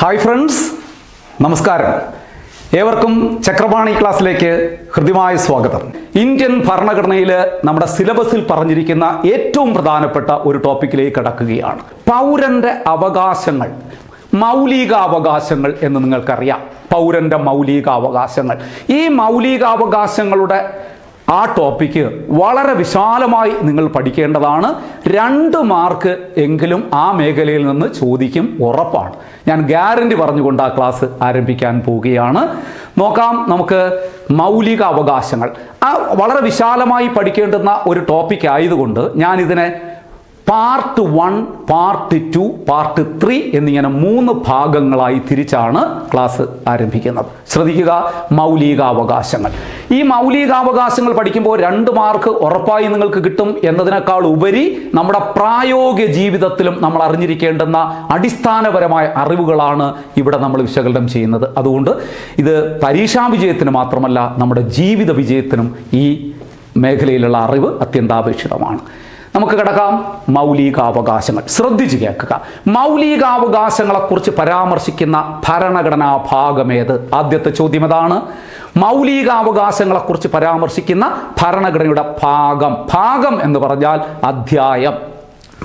Hi friends നമസ്കാരം. ഏവർക്കും ചക്രപാണി ക്ലാസ്സിലേക്ക് ഹൃദ്യമായ സ്വാഗതം. ഇന്ത്യൻ ഭരണഘടനയിൽ നമ്മുടെ സിലബസിൽ പറഞ്ഞിരിക്കുന്ന ഏറ്റവും പ്രധാനപ്പെട്ട ഒരു ടോപ്പിക്കിലേക്ക് കടക്കുകയാണ്. പൗരന്റെ അവകാശങ്ങൾ മൗലിക അവകാശങ്ങൾ എന്ന് നിങ്ങൾക്കറിയാം. പൗരന്റെ മൗലിക അവകാശങ്ങൾ ഈ മൗലികാവകാശങ്ങളുടെ ആ ടോപ്പിക്ക് വളരെ വിശാലമായി നിങ്ങൾ പഠിക്കേണ്ടതാണ്. രണ്ട് മാർക്ക് എങ്കിലും ആ മേഖലയിൽ നിന്ന് ചോദിക്കും ഉറപ്പാണ്. ഞാൻ ഗ്യാരണ്ടി പറഞ്ഞുകൊണ്ട് ആ ക്ലാസ് ആരംഭിക്കാൻ പോവുകയാണ്. നോക്കാം നമുക്ക് മൗലിക അവകാശങ്ങൾ. ആ വളരെ വിശാലമായി പഠിക്കേണ്ടുന്ന ഒരു ടോപ്പിക് ആയതുകൊണ്ട് ഞാനിതിനെ part one part two part three എന്നിങ്ങനെ മൂന്ന് ഭാഗങ്ങളായി തിരിച്ചാണ് ക്ലാസ് ആരംഭിക്കുന്നത്. ശ്രദ്ധിക്കുക മൗലികാവകാശങ്ങൾ. ഈ മൗലികാവകാശങ്ങൾ പഠിക്കുമ്പോൾ രണ്ട് മാർക്ക് ഉറപ്പായി നിങ്ങൾക്ക് കിട്ടും എന്നതിനേക്കാൾ ഉപരി നമ്മുടെ പ്രായോഗിക ജീവിതത്തിലും നമ്മൾ അറിഞ്ഞിരിക്കേണ്ടുന്ന അടിസ്ഥാനപരമായ അറിവുകളാണ് ഇവിടെ നമ്മൾ വിശകലനം ചെയ്യുന്നത്. അതുകൊണ്ട് ഇത് പരീക്ഷാ വിജയത്തിന് മാത്രമല്ല നമ്മുടെ ജീവിത വിജയത്തിനും ഈ മേഖലയിലുള്ള അറിവ് അത്യന്താപേക്ഷിതമാണ്. നമുക്ക് കിടക്കാം മൗലികാവകാശങ്ങൾ. ശ്രദ്ധിച്ചു കേൾക്കുക. മൗലികാവകാശങ്ങളെക്കുറിച്ച് പരാമർശിക്കുന്ന ഭരണഘടനാ ഭാഗമേത്? ആദ്യത്തെ ചോദ്യം അതാണ്. മൗലികാവകാശങ്ങളെക്കുറിച്ച് പരാമർശിക്കുന്ന ഭരണഘടനയുടെ ഭാഗം. ഭാഗം എന്ന് പറഞ്ഞാൽ അധ്യായം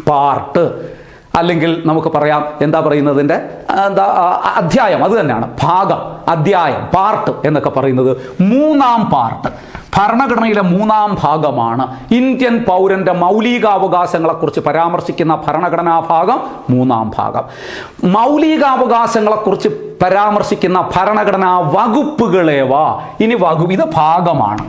പാർട്ട്. അല്ലെങ്കിൽ നമുക്ക് പറയാം എന്താ പറയുന്നതിന്റെ എന്താ അധ്യായം. അത് തന്നെയാണ്. ഭാഗം അധ്യായം പാർട്ട് എന്നൊക്കെ പറയുന്നത്. മൂന്നാം പാർട്ട്. ഭരണഘടനയിലെ മൂന്നാം ഭാഗമാണ്. ഇന്ത്യൻ പൗരന്റെ മൗലികാവകാശങ്ങളെക്കുറിച്ച് പരാമർശിക്കുന്ന ഭരണഘടനാ ഭാഗം മൂന്നാം ഭാഗം. മൗലികാവകാശങ്ങളെക്കുറിച്ച് പരാമർശിക്കുന്ന ഭരണഘടനാ വകുപ്പുകളേവ ഇനി വകുപ്പ് ഇത് ഭാഗമാണ്.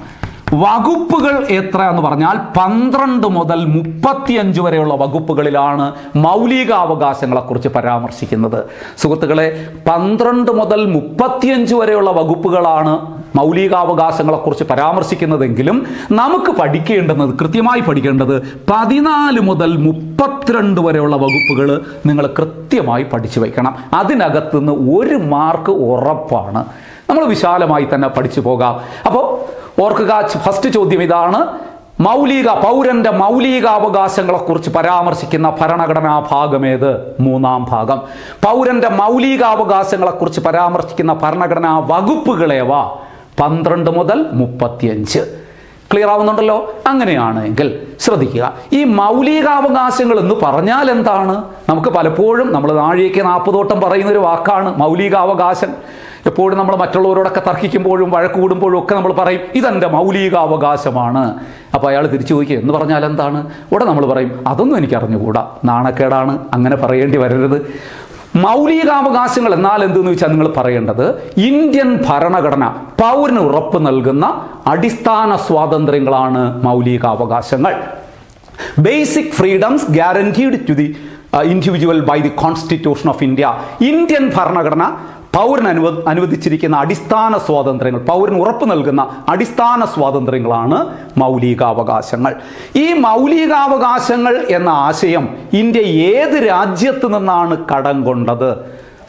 വകുപ്പുകൾ എത്ര എന്ന് പറഞ്ഞാൽ പന്ത്രണ്ട് മുതൽ മുപ്പത്തിയഞ്ച് വരെയുള്ള വകുപ്പുകളിലാണ് മൗലികാവകാശങ്ങളെക്കുറിച്ച് പരാമർശിക്കുന്നത്. സുഹൃത്തുക്കളെ പന്ത്രണ്ട് മുതൽ മുപ്പത്തിയഞ്ച് വരെയുള്ള വകുപ്പുകളാണ് മൗലികാവകാശങ്ങളെക്കുറിച്ച് പരാമർശിക്കുന്നതെങ്കിലും നമുക്ക് പഠിക്കേണ്ടത് കൃത്യമായി പഠിക്കേണ്ടത് പതിനാല് മുതൽ മുപ്പത്തിരണ്ട് വരെയുള്ള വകുപ്പുകൾ നിങ്ങൾ കൃത്യമായി പഠിച്ചു വയ്ക്കണം അതിനകത്തുനിന്ന് ഒരു മാർക്ക് ഉറപ്പാണ്. നമ്മൾ വിശാലമായി തന്നെ പഠിച്ചു പോകാം. അപ്പോൾ ഓർക്കുക ഫസ്റ്റ് ചോദ്യം ഇതാണ്. മൗലിക പൗരന്റെ മൗലികാവകാശങ്ങളെക്കുറിച്ച് പരാമർശിക്കുന്ന ഭരണഘടനാ ഭാഗമേത് മൂന്നാം ഭാഗം. പൗരന്റെ മൗലികാവകാശങ്ങളെക്കുറിച്ച് പരാമർശിക്കുന്ന ഭരണഘടനാ വകുപ്പുകളേവ പന്ത്രണ്ട് മുതൽ മുപ്പത്തിയഞ്ച്. ക്ലിയർ ആവുന്നുണ്ടല്ലോ? അങ്ങനെയാണെങ്കിൽ ശ്രദ്ധിക്കുക. ഈ മൗലികാവകാശങ്ങൾ എന്ന് പറഞ്ഞാൽ എന്താണ്? നമുക്ക് പലപ്പോഴും നമ്മൾ നാഴികയ്ക്ക് നാൽപ്പതോട്ടം പറയുന്ന ഒരു വാക്കാണ് മൗലികാവകാശം. എപ്പോഴും നമ്മൾ മറ്റുള്ളവരോടൊക്കെ തർക്കിക്കുമ്പോഴും വഴക്ക് കൂടുമ്പോഴും ഒക്കെ നമ്മൾ പറയും ഇതെന്റെ മൗലികാവകാശമാണ്. അപ്പോൾ അയാൾ തിരിച്ചു ചോദിക്കുക എന്ന് പറഞ്ഞാൽ എന്താണ്? ഉടനെ നമ്മൾ പറയും അതൊന്നും എനിക്ക് അറിഞ്ഞുകൂടാ നാണക്കേടാണ്. അങ്ങനെ പറയേണ്ടി വരരുത്. മൗലികാവകാശങ്ങൾ എന്നാൽ എന്തെന്ന് വെച്ചാൽ നിങ്ങൾ പറയേണ്ടത് ഇന്ത്യൻ ഭരണഘടന പൗരന് ഉറപ്പ് നൽകുന്ന അടിസ്ഥാന സ്വാതന്ത്ര്യങ്ങളാണ് മൗലികാവകാശങ്ങൾ. Basic freedoms guaranteed to the individual by the constitution of India Indian ഭരണഘടന പൗരന് അനുവ അനുവദിച്ചിരിക്കുന്ന അടിസ്ഥാന സ്വാതന്ത്ര്യങ്ങൾ പൗരന് ഉറപ്പ് നൽകുന്ന അടിസ്ഥാന സ്വാതന്ത്ര്യങ്ങളാണ് മൗലികാവകാശങ്ങൾ. ഈ മൗലികാവകാശങ്ങൾ എന്ന ആശയം ഇന്ത്യ ഏത് രാജ്യത്ത് നിന്നാണ് കടം കൊണ്ടത്?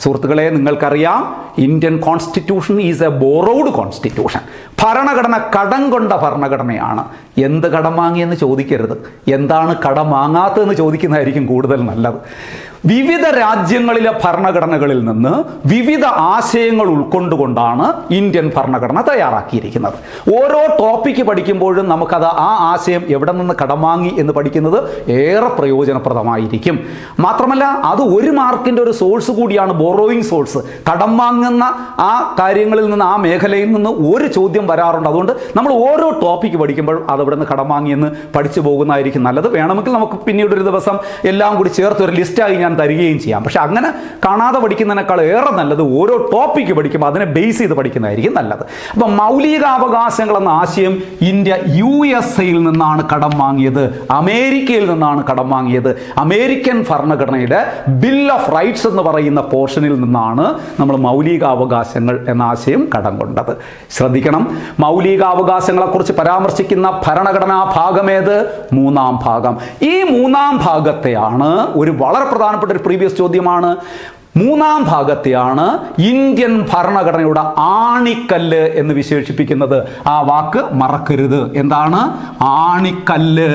സുഹൃത്തുക്കളെ നിങ്ങൾക്കറിയാം Indian constitution is a borrowed constitution. ഭരണഘടന കടം കൊണ്ട ഭരണഘടനയാണ്. എന്ത് കടം വാങ്ങിയെന്ന് ചോദിക്കരുത്. എന്താണ് കടം വാങ്ങാത്തതെന്ന് ചോദിക്കുന്നതായിരിക്കും കൂടുതൽ നല്ലത്. വിവിധ രാജ്യങ്ങളിലെ ഭരണഘടനകളിൽ നിന്ന് വിവിധ ആശയങ്ങൾ ഉൾക്കൊണ്ടുകൊണ്ടാണ് ഇന്ത്യൻ ഭരണഘടന തയ്യാറാക്കിയിരിക്കുന്നത്. ഓരോ ടോപ്പിക്ക് പഠിക്കുമ്പോഴും നമുക്കത് ആ ആശയം എവിടെ നിന്ന് കടം വാങ്ങി എന്ന് പഠിക്കുന്നത് ഏറെ പ്രയോജനപ്രദമായിരിക്കും. മാത്രമല്ല അത് ഒരു മാർക്കിന്റെ ഒരു സോഴ്സ് കൂടിയാണ് ബോറോയിങ് സോഴ്സ് കടം വാങ്ങുന്ന ആ കാര്യങ്ങളിൽ നിന്ന് ആ മേഖലയിൽ നിന്ന് ഒരു ചോദ്യം വരാറുണ്ട്. അതുകൊണ്ട് നമ്മൾ ഓരോ ടോപ്പിക്ക് പഠിക്കുമ്പോൾ അത് ഇവിടെ നിന്ന് കടം വാങ്ങിയെന്ന് പഠിച്ചു പോകുന്നതായിരിക്കും നല്ലത്. വേണമെങ്കിൽ നമുക്ക് പിന്നീട് ഒരു ദിവസം എല്ലാം കൂടി ചേർത്ത് ഒരു ലിസ്റ്റായി ഞാൻ തരികയും ചെയ്യാം. പക്ഷെ അങ്ങനെ കാണാതെ പഠിക്കുന്നതിനേക്കാൾ ഏറെ നല്ലത് ഓരോ ടോപ്പിക്ക് പഠിക്കുമ്പോൾ അതിനെ ബേസ് ചെയ്ത് പഠിക്കുന്നതായിരിക്കും നല്ലത്. അപ്പം മൗലികാവകാശങ്ങൾ എന്ന ആശയം ഇന്ത്യ യു എസ് എയിൽ നിന്നാണ് കടം വാങ്ങിയത്. അമേരിക്കയിൽ നിന്നാണ് കടം വാങ്ങിയത്. അമേരിക്കൻ ഭരണഘടനയുടെ ബിൽ ഓഫ് റൈറ്റ്സ് എന്ന് പറയുന്ന പോർഷനിൽ നിന്നാണ് നമ്മൾ മൗലികാവകാശങ്ങൾ എന്ന ആശയം കടം കൊണ്ടത്. ശ്രദ്ധിക്കണം. മൗലികാവകാശങ്ങളെക്കുറിച്ച് പരാമർശിക്കുന്ന ഭരണഘടനാ ഭാഗമേത് മൂന്നാം ഭാഗം. ഈ മൂന്നാം ഭാഗത്തെയാണ് ഒരു വളരെ പ്രധാനപ്പെട്ട ഒരു പ്രീവിയസ് ചോദ്യമാണ്. മൂന്നാം ഭാഗത്തെയാണ് ഇന്ത്യൻ ഭരണഘടനയുടെ ആണിക്കല്ല് എന്ന് വിശേഷിപ്പിക്കുന്നത്. ആ വാക്ക് മറക്കരുത്. എന്താണ്? ആണിക്കല്ല്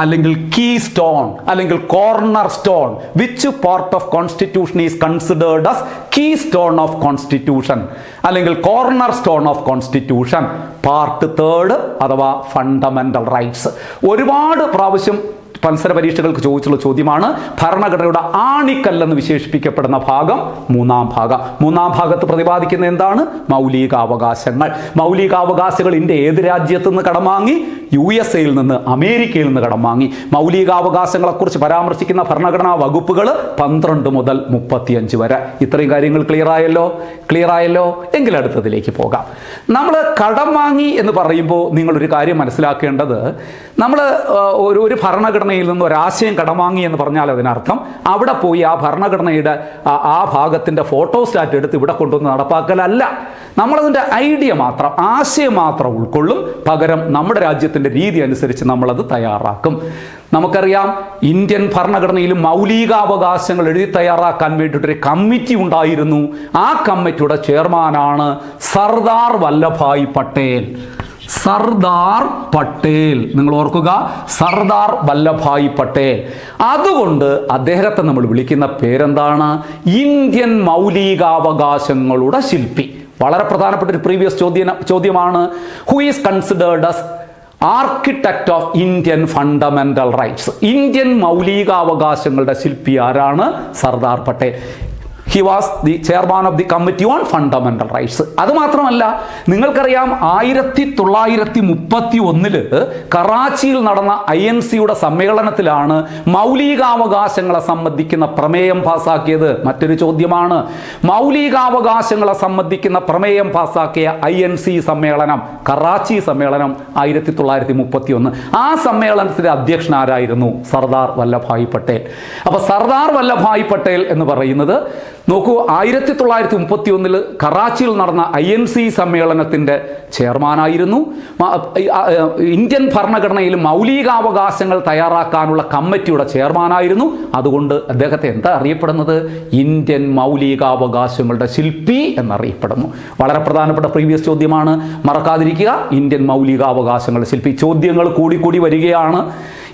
അല്ലെങ്കിൽ കീ സ്റ്റോൺ അല്ലെങ്കിൽ cornerstone which part of constitution is considered as keystone of constitution അല്ലെങ്കിൽ cornerstone of constitution part third അഥവാ ഫണ്ടമെന്റൽ റൈറ്റ്സ് ഒരുപാട് പ്രാവശ്യം മത്സര പരീക്ഷകൾക്ക് ചോദിച്ചുള്ള ചോദ്യമാണ്. ഭരണഘടനയുടെ ആണിക്കല്ലെന്ന് വിശേഷിപ്പിക്കപ്പെടുന്ന ഭാഗം മൂന്നാം ഭാഗം. മൂന്നാം ഭാഗത്ത് പ്രതിപാദിക്കുന്ന എന്താണ്? മൗലികാവകാശങ്ങൾ. മൗലികാവകാശങ്ങൾ ഇന്ത്യ ഏത് രാജ്യത്തു നിന്ന് കടം വാങ്ങി? യു എസ് എയിൽ നിന്ന് അമേരിക്കയിൽ നിന്ന് കടം വാങ്ങി. മൗലികാവകാശങ്ങളെക്കുറിച്ച് പരാമർശിക്കുന്ന ഭരണഘടനാ വകുപ്പുകൾ പന്ത്രണ്ട് മുതൽ മുപ്പത്തിയഞ്ച് വരെ. ഇത്രയും കാര്യങ്ങൾ ക്ലിയർ ആയല്ലോ? ക്ലിയർ ആയല്ലോ? എങ്കിൽ അടുത്തതിലേക്ക് പോകാം. നമ്മൾ കടം വാങ്ങി എന്ന് പറയുമ്പോൾ നിങ്ങളൊരു കാര്യം മനസ്സിലാക്കേണ്ടത് നമ്മൾ ഒരു ഒരു ഭരണഘടനയിൽ നിന്ന് ഒരാശയം കടമാങ്ങി എന്ന് പറഞ്ഞാൽ അതിനർത്ഥം അവിടെ പോയി ആ ഭരണഘടനയുടെ ആ- ഭാഗത്തിന്റെ ഫോട്ടോസ്റ്റാറ്റ് എടുത്ത് ഇവിടെ കൊണ്ടുവന്ന് നടപ്പാക്കലല്ല. നമ്മളതിന്റെ ഐഡിയ മാത്രം ആശയം മാത്രം ഉൾക്കൊള്ളും പകരം നമ്മുടെ രാജ്യത്തിന്റെ രീതി അനുസരിച്ച് നമ്മളത് തയ്യാറാക്കും. നമുക്കറിയാം ഇന്ത്യൻ ഭരണഘടനയിൽ മൗലികാവകാശങ്ങൾ എഴുതി തയ്യാറാക്കാൻ വേണ്ടിയിട്ടൊരു കമ്മിറ്റി ഉണ്ടായിരുന്നു. ആ കമ്മിറ്റിയുടെ ചെയർമാനാണ് സർദാർ വല്ലഭായ് പട്ടേൽ. സർദാർ പട്ടേൽ. നിങ്ങൾ ഓർക്കുക സർദാർ വല്ലഭായ് പട്ടേൽ. അതുകൊണ്ട് അദ്ദേഹത്തെ നമ്മൾ വിളിക്കുന്ന പേരെന്താണ്? ഇന്ത്യൻ മൗലികാവകാശങ്ങളുടെ ശില്പി. വളരെ പ്രധാനപ്പെട്ട ഒരു പ്രീവിയസ് ചോദ്യ ചോദ്യമാണ്. Who is considered as architect of Indian fundamental rights Indian മൗലികാവകാശങ്ങളുടെ ശില്പി ആരാണ്? Sardar Patel. He was the chairman of the committee on fundamental rights അത് മാത്രമല്ല നിങ്ങൾക്കറിയാം ആയിരത്തി തൊള്ളായിരത്തി മുപ്പത്തി ഒന്നിൽ കറാച്ചിയിൽ നടന്ന ഐ എൻ സിയുടെ സമ്മേളനത്തിലാണ് മൗലികാവകാശങ്ങളെ സംബന്ധിക്കുന്ന പ്രമേയം പാസാക്കിയത്. മറ്റൊരു ചോദ്യമാണ് മൗലികാവകാശങ്ങളെ സംബന്ധിക്കുന്ന പ്രമേയം പാസാക്കിയ ഐ എൻ സി സമ്മേളനം കറാച്ചി സമ്മേളനം ആയിരത്തി തൊള്ളായിരത്തി മുപ്പത്തി ഒന്ന് ആ സമ്മേളനത്തിലെ അധ്യക്ഷൻ ആരായിരുന്നു? സർദാർ വല്ലഭായ് പട്ടേൽ. അപ്പൊ സർദാർ വല്ലഭായ് പട്ടേൽ എന്ന് പറയുന്നത് നോക്കൂ ആയിരത്തി തൊള്ളായിരത്തി മുപ്പത്തി ഒന്നിൽ കറാച്ചിയിൽ നടന്ന ഐ എൻ സി സമ്മേളനത്തിന്റെ ചെയർമാനായിരുന്നു. ഇന്ത്യൻ ഭരണഘടനയിൽ മൗലികാവകാശങ്ങൾ തയ്യാറാക്കാനുള്ള കമ്മിറ്റിയുടെ ചെയർമാനായിരുന്നു. അതുകൊണ്ട് അദ്ദേഹത്തെ എന്താ അറിയപ്പെടുന്നത്? ഇന്ത്യൻ മൗലികാവകാശങ്ങളുടെ ശില്പി എന്നറിയപ്പെടുന്നു. വളരെ പ്രധാനപ്പെട്ട പ്രീവിയസ് ചോദ്യമാണ്. മറക്കാതിരിക്കുക ഇന്ത്യൻ മൗലികാവകാശങ്ങളുടെ ശില്പി. ചോദ്യങ്ങൾ കൂടിക്കൂടി വരികയാണ്.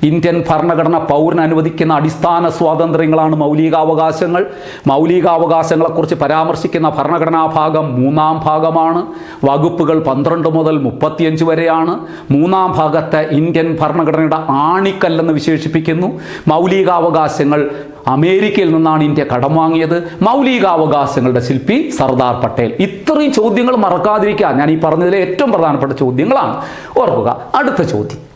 ഇന്ത്യൻ ഭരണഘടന പൗരന് അനുവദിക്കുന്ന അടിസ്ഥാന സ്വാതന്ത്ര്യങ്ങളാണ് മൗലികാവകാശങ്ങൾ. മൗലികാവകാശങ്ങളെക്കുറിച്ച് പരാമർശിക്കുന്ന ഭരണഘടനാ ഭാഗം മൂന്നാം ഭാഗമാണ്. വകുപ്പുകൾ പന്ത്രണ്ട് മുതൽ മുപ്പത്തിയഞ്ച് വരെയാണ്. മൂന്നാം ഭാഗത്തെ ഇന്ത്യൻ ഭരണഘടനയുടെ ആണിക്കല്ലെന്ന് വിശേഷിപ്പിക്കുന്നു. മൗലികാവകാശങ്ങൾ അമേരിക്കയിൽ നിന്നാണ് ഇന്ത്യ കടം വാങ്ങിയത്. മൗലികാവകാശങ്ങളുടെ ശില്പി സർദാർ പട്ടേൽ. ഇത്രയും ചോദ്യങ്ങൾ മറക്കാതിരിക്കാൻ ഞാൻ ഈ പറഞ്ഞതിലെ ഏറ്റവും പ്രധാനപ്പെട്ട ചോദ്യങ്ങളാണ്. ഓർക്കുക അടുത്ത ചോദ്യം.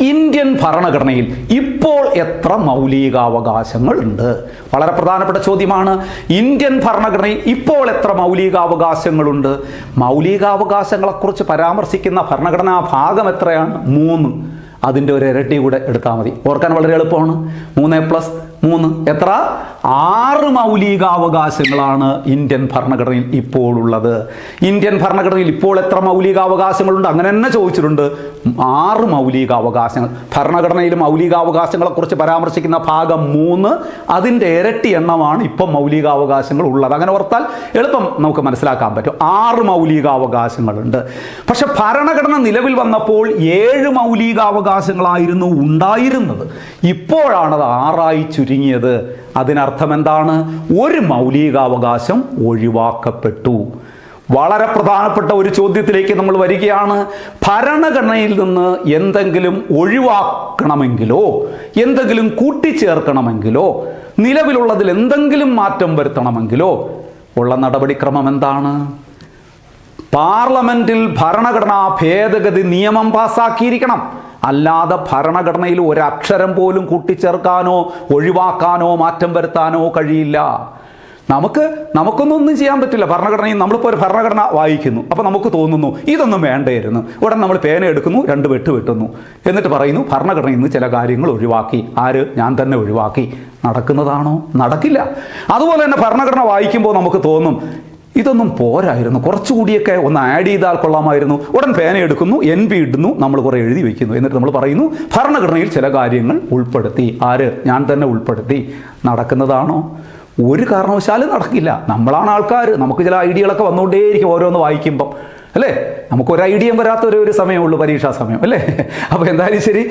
ഇന്ത്യൻ ഭരണഘടനയിൽ ഇപ്പോൾ എത്ര മൗലികാവകാശങ്ങൾ ഉണ്ട് വളരെ പ്രധാനപ്പെട്ട ചോദ്യമാണ് ഇന്ത്യൻ ഭരണഘടനയിൽ ഇപ്പോൾ എത്ര മൗലികാവകാശങ്ങളുണ്ട്? മൗലികാവകാശങ്ങളെക്കുറിച്ച് പരാമർശിക്കുന്ന ഭരണഘടനാ ഭാഗം എത്രയാണ്? മൂന്ന്. അതിന്റെ ഒരു ഇരട്ടി കൂടെ എടുത്താൽ മതി. ഓർക്കാൻ വളരെ എളുപ്പമാണ്. മൂന്ന് പ്ലസ് മൂന്ന്. എത്ര? ആറ് മൗലികാവകാശങ്ങളാണ് ഇന്ത്യൻ ഭരണഘടനയിൽ ഇപ്പോൾ ഉള്ളത് ഇന്ത്യൻ ഭരണഘടനയിൽ ഇപ്പോൾ എത്ര മൗലികാവകാശങ്ങളുണ്ട്? അങ്ങനെ തന്നെ ചോദിച്ചിട്ടുണ്ട്. ആറ് മൗലികാവകാശങ്ങൾ. ഭരണഘടനയിൽ മൗലികാവകാശങ്ങളെക്കുറിച്ച് പരാമർശിക്കുന്ന ഭാഗം മൂന്ന്. അതിന്റെ ഇരട്ടി എണ്ണമാണ് ഇപ്പം മൗലികാവകാശങ്ങൾ ഉള്ളത്. അങ്ങനെ ഓർത്താൽ എളുപ്പം നമുക്ക് മനസ്സിലാക്കാൻ പറ്റും. ആറ് മൗലികാവകാശങ്ങളുണ്ട്. പക്ഷെ ഭരണഘടന നിലവിൽ വന്നപ്പോൾ ഏഴ് മൗലികാവകാശങ്ങളായിരുന്നു ഉണ്ടായിരുന്നത്. ഇപ്പോഴാണത് ആറായി ചുരുങ്ങിയത്. അതിനർത്ഥം എന്താണ് ഒരു മൗലികാവകാശം ഒഴിവാക്കപ്പെട്ടു. വളരെ പ്രധാനപ്പെട്ട ഒരു ചോദ്യത്തിലേക്ക് നമ്മൾ വരികയാണ്. ഭരണഘടനയിൽ നിന്ന് എന്തെങ്കിലും ഒഴിവാക്കണമെങ്കിലോ എന്തെങ്കിലും കൂട്ടിച്ചേർക്കണമെങ്കിലോ നിലവിലുള്ളതിൽ എന്തെങ്കിലും മാറ്റം വരുത്തണമെങ്കിലോ ഉള്ള നടപടിക്രമം എന്താണ്? പാർലമെന്റിൽ ഭരണഘടനാ ഭേദഗതി നിയമം പാസാക്കിയിരിക്കണം. അല്ലാതെ ഭരണഘടനയിൽ ഒരക്ഷരം പോലും കൂട്ടിച്ചേർക്കാനോ ഒഴിവാക്കാനോ മാറ്റം വരുത്താനോ കഴിയില്ല. നമുക്ക് നമുക്കൊന്നും ഒന്നും ചെയ്യാൻ പറ്റില്ല. ഭരണഘടനയും നമ്മളിപ്പോൾ ഒരു ഭരണഘടന വായിക്കുന്നു. അപ്പോൾ നമുക്ക് തോന്നുന്നു ഇതൊന്നും വേണ്ടായിരുന്നു ഉടൻ നമ്മൾ പേന എടുക്കുന്നു രണ്ട് വെട്ട് വെട്ടുന്നു. എന്നിട്ട് പറയുന്നു ഭരണഘടനയിൽ നിന്ന് ചില കാര്യങ്ങൾ ഒഴിവാക്കി. ആര്? ഞാൻ തന്നെ ഒഴിവാക്കി. നടക്കുന്നതാണോ? നടക്കില്ല. അതുപോലെ തന്നെ ഭരണഘടന വായിക്കുമ്പോൾ നമുക്ക് തോന്നും ഇതൊന്നും പോരായിരുന്നു. കുറച്ചുകൂടിയൊക്കെ ഒന്ന് ആഡ് ചെയ്താൽ കൊള്ളാമായിരുന്നു. ഉടൻ പേന എടുക്കുന്നു എൻ പി ഇടുന്നു നമ്മൾ കുറേ എഴുതി വെക്കുന്നു. എന്നിട്ട് നമ്മൾ പറയുന്നു ഭരണഘടനയിൽ ചില കാര്യങ്ങൾ ഉൾപ്പെടുത്തി. ആര്? ഞാൻ തന്നെ ഉൾപ്പെടുത്തി. നടക്കുന്നതാണോ? ഒരു കാരണവശാലും നടക്കില്ല. നമ്മളാണ് ആൾക്കാർ നമുക്ക് ചില ഐഡിയകളൊക്കെ വന്നുകൊണ്ടേയിരിക്കും ഓരോന്ന് വായിക്കുമ്പം. അല്ലേ? നമുക്ക് ഒരു ഐഡിയയും വരാത്ത ഒരു ഒരു സമയമുള്ളൂ പരീക്ഷാ സമയം അല്ലേ? അപ്പോൾ എന്തായാലും ശരി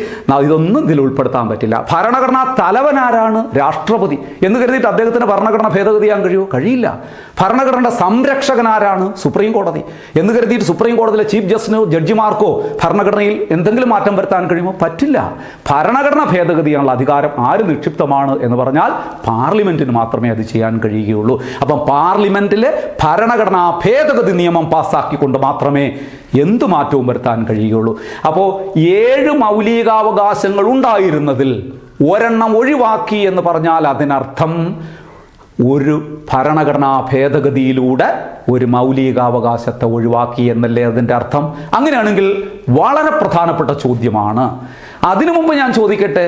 ഇതൊന്നും ഇതിൽ ഉൾപ്പെടുത്താൻ പറ്റില്ല. ഭരണഘടനാ തലവൻ ആരാണ്? രാഷ്ട്രപതി. എന്ന് കരുതിയിട്ട് അദ്ദേഹത്തിന് ഭരണഘടന ഭേദഗതി ചെയ്യാൻ കഴിയുമോ? കഴിയില്ല. ഭരണഘടനയുടെ സംരക്ഷകൻ ആരാണ്? സുപ്രീം കോടതി. എന്ന് കരുതിയിട്ട് സുപ്രീം കോടതിയിലെ ചീഫ് ജസ്റ്റിനോ ജഡ്ജിമാർക്കോ ഭരണഘടനയിൽ എന്തെങ്കിലും മാറ്റം വരുത്താൻ കഴിയുമോ? പറ്റില്ല. ഭരണഘടന ഭേദഗതിയാനുള്ള അധികാരം ആര് നിക്ഷിപ്തമാണ് എന്ന് പറഞ്ഞാൽ പാർലമെന്റിന് മാത്രമേ അത് ചെയ്യാൻ കഴിയുകയുള്ളൂ. അപ്പം പാർലമെന്റിലെ ഭരണഘടനാ ഭേദഗതി നിയമം പാസ്സാക്കിക്കൊണ്ട് മാത്രമേ എന്ത് മാറ്റവും വരുത്താൻ കഴിയുകയുള്ളൂ. അപ്പോൾ ഏഴ് മൗലികാവകാശങ്ങൾ ഉണ്ടായിരുന്നതിൽ ഒരെണ്ണം ഒഴിവാക്കി എന്ന് പറഞ്ഞാൽ അതിനർത്ഥം ഒരു ഭരണഘടനാ ഭേദഗതിയിലൂടെ ഒരു മൗലികാവകാശത്തെ ഒഴിവാക്കി എന്നല്ലേ അതിന്റെ അർത്ഥം? അങ്ങനെയാണെങ്കിൽ വളരെ പ്രധാനപ്പെട്ട ചോദ്യമാണ്. അതിനു മുമ്പ് ഞാൻ ചോദിക്കട്ടെ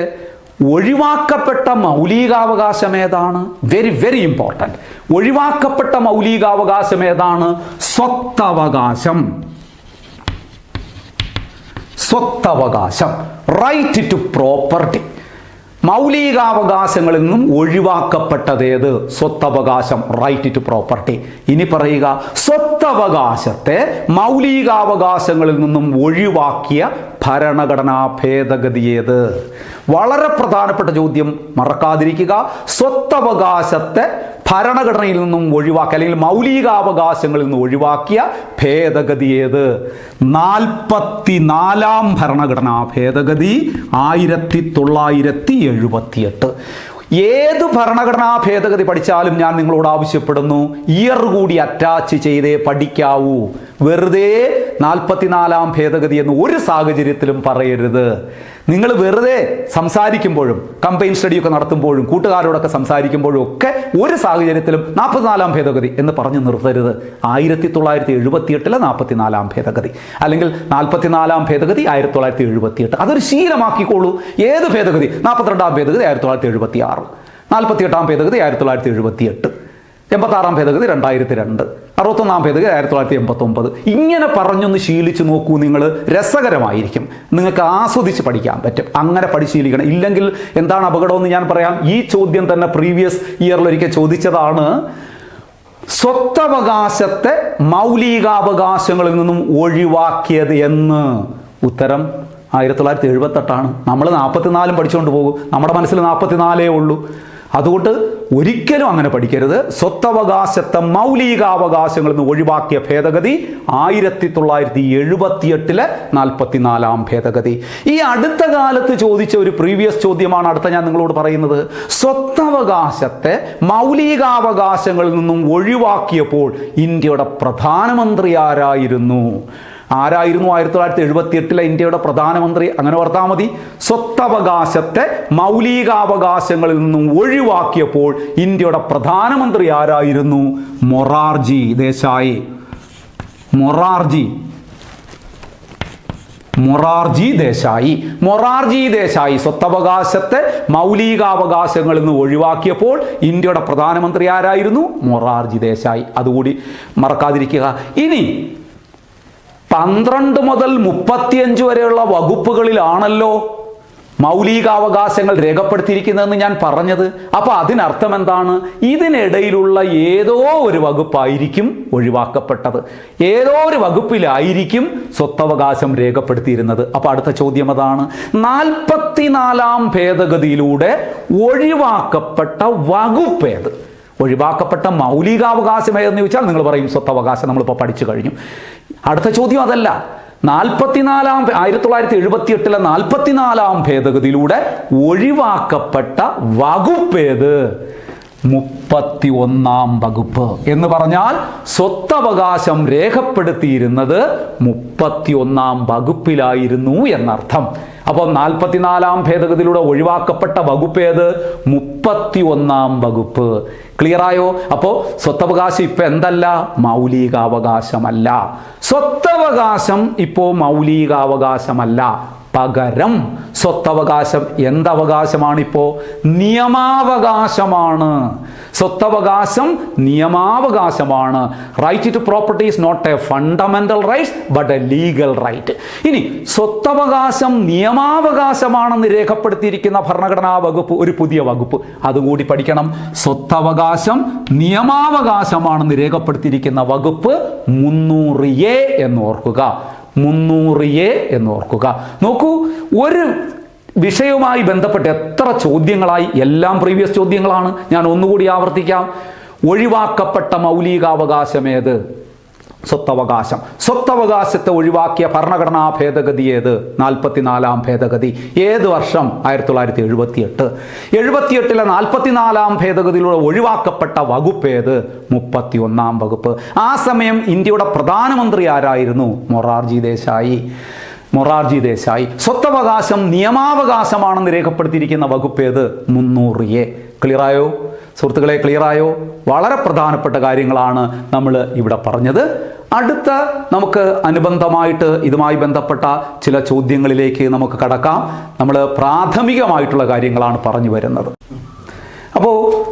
ഒഴിവാക്കപ്പെട്ട മൗലികാവകാശം ഏതാണ്? വെരി വെരി ഇമ്പോർട്ടന്റ് ഒഴിവാക്കപ്പെട്ട മൗലികാവകാശം ഏതാണ്? സ്വത്തവകാശം. സ്വത്തവകാശം. റൈറ്റ് ടു പ്രോപ്പർട്ടി മൗലികാവകാശങ്ങളിൽ നിന്നും ഒഴിവാക്കപ്പെട്ടതേത് സ്വത്തവകാശം. റൈറ്റ് ടു പ്രോപ്പർട്ടി ഇനി പറയുക സ്വത്തവകാശത്തെ മൗലികാവകാശങ്ങളിൽ നിന്നും ഒഴിവാക്കിയ ഭരണഘടനാ ഭേദഗതി ഏത് വളരെ പ്രധാനപ്പെട്ട ചോദ്യം. മറക്കാതിരിക്കുക. സ്വത്തവകാശത്തെ ഭരണഘടനയിൽ നിന്നും ഒഴിവാക്കി അല്ലെങ്കിൽ മൗലികാവകാശങ്ങളിൽ നിന്ന് ഒഴിവാക്കിയ ഭേദഗതി ഏത് നാൽപ്പത്തിനാലാം ഭരണഘടനാ ഭേദഗതി ആയിരത്തി തൊള്ളായിരത്തി എഴുപത്തിയെട്ട് ഏത് ഭരണഘടനാ ഭേദഗതി പഠിച്ചാലും ഞാൻ നിങ്ങളോട് ആവശ്യപ്പെടുന്നു. ഇയർ കൂടി അറ്റാച്ച് ചെയ്തേ പഠിക്കാവൂ. വെറുതെ നാൽപ്പത്തിനാലാം ഭേദഗതി എന്ന് ഒരു സാഹചര്യത്തിലും പറയരുത്. നിങ്ങൾ വെറുതെ സംസാരിക്കുമ്പോഴും കമ്പൈൻ സ്റ്റഡിയൊക്കെ നടത്തുമ്പോഴും കൂട്ടുകാരോടൊക്കെ സംസാരിക്കുമ്പോഴും ഒക്കെ ഒരു സാഹചര്യത്തിലും നാൽപ്പത്തിനാലാം ഭേദഗതി എന്ന് പറഞ്ഞു നിർത്തരുത്. ആയിരത്തി തൊള്ളായിരത്തി എഴുപത്തിയെട്ടിലെ നാൽപ്പത്തിനാലാം ഭേദഗതി. അല്ലെങ്കിൽ നാൽപ്പത്തിനാലാം ഭേദഗതി ആയിരത്തി തൊള്ളായിരത്തി എഴുപത്തിയെട്ട് അതൊരു ശീലമാക്കിക്കോളൂ. ഏത് ഭേദഗതി? നാൽപ്പത്തിരണ്ടാം ഭേദഗതി ആയിരത്തി തൊള്ളായിരത്തി എഴുപത്തി ആറ് നാൽപ്പത്തിയെട്ടാം ഭേദഗതി ആയിരത്തി തൊള്ളായിരത്തി എഴുപത്തിയെട്ട് എൺപത്താറാം ഭേദഗതി രണ്ടായിരത്തി രണ്ട് അറുപത്തൊന്നാം ഭേദഗതി ആയിരത്തി തൊള്ളായിരത്തി എൺപത്തൊമ്പത് ഇങ്ങനെ പറഞ്ഞൊന്ന് ശീലിച്ച് നോക്കൂ നിങ്ങൾ രസകരമായിരിക്കും. നിങ്ങൾക്ക് ആസ്വദിച്ച് പഠിക്കാൻ പറ്റും. അങ്ങനെ പഠിശീലിക്കണം ഇല്ലെങ്കിൽ എന്താണ് അപകടമെന്ന് ഞാൻ പറയാം. ഈ ചോദ്യം തന്നെ പ്രീവിയസ് ഇയറിൽ ഒരിക്കൽ ചോദിച്ചതാണ്. സ്വത്തവകാശത്തെ മൗലികാവകാശങ്ങളിൽ നിന്നും ഒഴിവാക്കിയത് എന്ന്. ഉത്തരം ആയിരത്തി തൊള്ളായിരത്തി എഴുപത്തെട്ടാണ് നമ്മൾ നാൽപ്പത്തിനാലും പഠിച്ചുകൊണ്ട് പോകും. നമ്മുടെ മനസ്സിൽ നാൽപ്പത്തിനാലേ ഉള്ളൂ. അതുകൊണ്ട് ഒരിക്കലും അങ്ങനെ പഠിക്കരുത്. സ്വത്തവകാശത്തെ മൗലികാവകാശങ്ങളിൽ നിന്ന് ഒഴിവാക്കിയ ഭേദഗതി ആയിരത്തി തൊള്ളായിരത്തി എഴുപത്തിയെട്ടിലെ നാൽപ്പത്തിനാലാം ഭേദഗതി. ഈ അടുത്ത കാലത്ത് ചോദിച്ച ഒരു പ്രീവിയസ് ചോദ്യമാണ് അടുത്ത ഞാൻ നിങ്ങളോട് പറയുന്നത്. സ്വത്തവകാശത്തെ മൗലികാവകാശങ്ങളിൽ നിന്നും ഒഴിവാക്കിയപ്പോൾ ഇന്ത്യയുടെ പ്രധാനമന്ത്രി ആരായിരുന്നു? ആരായിരുന്നു? ആയിരത്തി തൊള്ളായിരത്തി എഴുപത്തി എട്ടിലെ ഇന്ത്യയുടെ പ്രധാനമന്ത്രി. അങ്ങനെ ഓർത്താൽ മതി. സ്വത്തവകാശത്തെ മൗലികാവകാശങ്ങളിൽ നിന്നും ഒഴിവാക്കിയപ്പോൾ ഇന്ത്യയുടെ പ്രധാനമന്ത്രി ആരായിരുന്നു? മൊറാർജി ദേശായി. മൊറാർജി. മൊറാർജി ദേശായി. മൊറാർജി ദേശായി സ്വത്തവകാശത്തെ മൗലികാവകാശങ്ങളിൽ നിന്ന് ഒഴിവാക്കിയപ്പോൾ ഇന്ത്യയുടെ പ്രധാനമന്ത്രി ആരായിരുന്നു? മൊറാർജി ദേശായി. അതുകൂടി മറക്കാതിരിക്കുക. ഇനി പന്ത്രണ്ട് മുതൽ മുപ്പത്തിയഞ്ച് വരെയുള്ള വകുപ്പുകളിലാണല്ലോ മൗലികാവകാശങ്ങൾ രേഖപ്പെടുത്തിയിരിക്കുന്നതെന്ന് ഞാൻ പറഞ്ഞത്. അപ്പൊ അതിനർത്ഥം എന്താണ്? ഇതിനിടയിലുള്ള ഏതോ ഒരു വകുപ്പായിരിക്കും ഒഴിവാക്കപ്പെട്ടത്. ഏതോ ഒരു വകുപ്പിലായിരിക്കും സ്വത്തവകാശം രേഖപ്പെടുത്തിയിരുന്നത്. അപ്പൊ അടുത്ത ചോദ്യം അതാണ്. നാൽപ്പത്തിനാലാം ഭേദഗതിയിലൂടെ ഒഴിവാക്കപ്പെട്ട വകുപ്പ് ഏത്? ഒഴിവാക്കപ്പെട്ട മൗലികാവകാശം ഏതെന്ന് ചോദിച്ചാൽ നിങ്ങൾ പറയും സ്വത്തവകാശം നമ്മളിപ്പോൾ പഠിച്ചു കഴിഞ്ഞു. അടുത്ത ചോദ്യം അതല്ല. നാൽപ്പത്തിനാലാം ആയിരത്തി തൊള്ളായിരത്തി എഴുപത്തി എട്ടിലെ നാൽപ്പത്തിനാലാം ഭേദഗതിയിലൂടെ ഒഴിവാക്കപ്പെട്ട വകുപ്പേത് മുപ്പത്തി ഒന്നാം വകുപ്പ്. എന്ന് പറഞ്ഞാൽ സ്വത്തവകാശം രേഖപ്പെടുത്തിയിരുന്നത് മുപ്പത്തി ഒന്നാം വകുപ്പിലായിരുന്നു എന്നർത്ഥം. അപ്പോൾ നാൽപ്പത്തിനാലാം ഭേദഗതിയിലൂടെ ഒഴിവാക്കപ്പെട്ട വകുപ്പ് ഏത്? മുപ്പത്തി ഒന്നാം വകുപ്പ് ക്ലിയറായോ അപ്പോൾ സ്വത്തവകാശം ഇപ്പൊ എന്തല്ല? മൗലികാവകാശമല്ല. സ്വത്തവകാശം ഇപ്പോൾ മൗലികാവകാശമല്ല. പകരം സ്വത്തവകാശം എന്തവകാശമാണിപ്പോ? നിയമാവകാശമാണ്. സ്വത്തവകാശം നിയമാവകാശമാണ്. Right to property is not a fundamental rights but a legal right ഇനി സ്വത്തവകാശം നിയമാവകാശമാണെന്ന് രേഖപ്പെടുത്തിയിരിക്കുന്ന ഭരണഘടനാ വകുപ്പ് ഒരു പുതിയ വകുപ്പ്. അതുകൂടി പഠിക്കണം. സ്വത്തവകാശം നിയമാവകാശമാണെന്ന് രേഖപ്പെടുത്തിയിരിക്കുന്ന വകുപ്പ് മുന്നൂറ് എ എന്ന് ഓർക്കുക. മുന്നൂറ് എ എന്ന് ഓർക്കുക. നോക്കൂ ഒരു വിഷയവുമായി ബന്ധപ്പെട്ട് എത്ര ചോദ്യങ്ങളായി എല്ലാം പ്രീവിയസ് ചോദ്യങ്ങളാണ്. ഞാൻ ഒന്നുകൂടി ആവർത്തിക്കാം. ഒഴിവാക്കപ്പെട്ട മൗലികാവകാശം ഏത്? സ്വത്തവകാശം. സ്വത്തവകാശത്തെ ഒഴിവാക്കിയ ഭരണഘടനാ ഭേദഗതി ഏത്? നാൽപ്പത്തിനാലാം ഭേദഗതി. ഏത് വർഷം? ആയിരത്തി തൊള്ളായിരത്തി എഴുപത്തി എട്ട് എഴുപത്തിയെട്ടിലെ നാൽപ്പത്തിനാലാം ഭേദഗതിയിലൂടെ ഒഴിവാക്കപ്പെട്ട വകുപ്പ് ഏത്? മുപ്പത്തി ഒന്നാം വകുപ്പ്. ആ സമയം ഇന്ത്യയുടെ പ്രധാനമന്ത്രി ആരായിരുന്നു? മൊറാർജി ദേശായി. മൊറാർജി ദേശായി. സ്വത്തവകാശം നിയമാവകാശമാണെന്ന് രേഖപ്പെടുത്തിയിരിക്കുന്ന വകുപ്പ് ഏത്? മുന്നൂറ് എ. ക്ലിയറായോ? സുഹൃത്തുക്കളെ ക്ലിയറായോ? വളരെ പ്രധാനപ്പെട്ട കാര്യങ്ങളാണ് നമ്മൾ ഇവിടെ പറഞ്ഞത്. അടുത്ത നമുക്ക് അനുബന്ധമായിട്ട് ഇതുമായി ബന്ധപ്പെട്ട ചില ചോദ്യങ്ങളിലേക്ക് നമുക്ക് കടക്കാം. നമ്മൾ പ്രാഥമികമായിട്ടുള്ള കാര്യങ്ങളാണ് പറഞ്ഞു വരുന്നത്. അപ്പോൾ